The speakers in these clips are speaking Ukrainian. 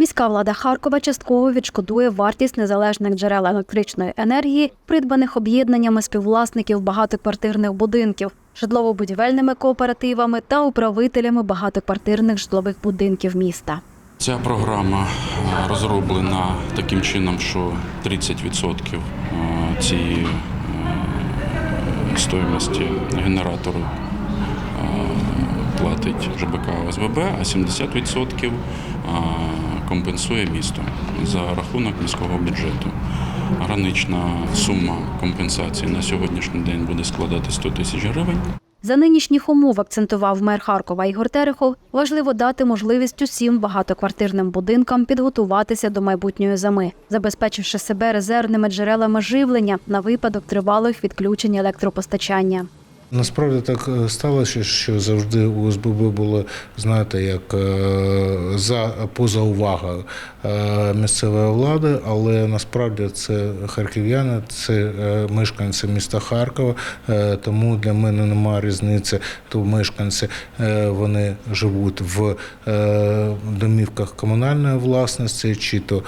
Міська влада Харкова частково відшкодує вартість незалежних джерел електричної енергії, придбаних об'єднаннями співвласників багатоквартирних будинків, житлово-будівельними кооперативами та управителями багатоквартирних житлових будинків міста. Ця програма е, розроблена таким чином, що 30% е, цієї е, стоїмості генератору платить ЖБК ОСББ, а 70% е, компенсує місто за рахунок міського бюджету. Гранична сума компенсації на сьогоднішній день буде складати 100 тисяч гривень. За нинішніх умов акцентував мер Харкова Ігор Терехов, важливо дати можливість усім багатоквартирним будинкам підготуватися до майбутньої зими, забезпечивши себе резервними джерелами живлення на випадок тривалих відключень електропостачання. Насправді так е, сталося, що завжди у ОСББ було, знаєте, як е, за поза увагою е, місцевої влади, але насправді це харків'яни, це мешканці міста Харкова, тому для мене немає різниці, то мешканці вони живуть в домівках комунальної власності чи то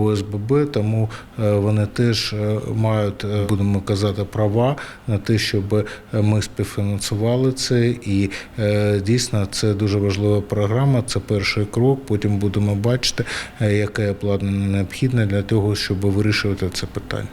ОСББ, тому вони теж мають, будемо казати, права на те, щоб ми співфінансували це. І е, дійсно це дуже важлива програма. Це перший крок. Потім будемо бачити, е, яке обладнання необхідне для того, щоб вирішувати це питання.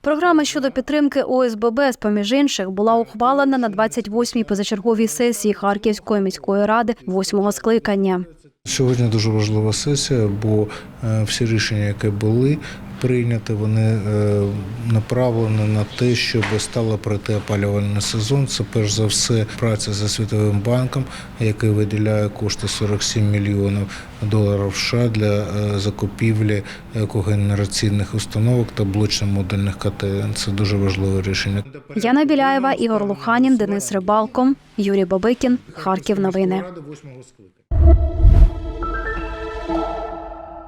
Програма щодо підтримки ОСББ, з поміж інших, була ухвалена на 28-й позачерговій сесії Харківської міської ради восьмого скликання. Сьогодні дуже важлива сесія, бо е, всі рішення, які були прийняті, вони е, направлені на те, щоб стало пройти опалювальний сезон. Це перш за все праця за світовим банком, який виділяє кошти 47 мільйонів доларів США для е, закупівлі екогенераційних установок та блочно-модульних котелень. Це дуже важливе рішення. Яна Біляєва, Ігор Луханін, Денис Рибалко, Юрій Бабикін, Харків. Новини.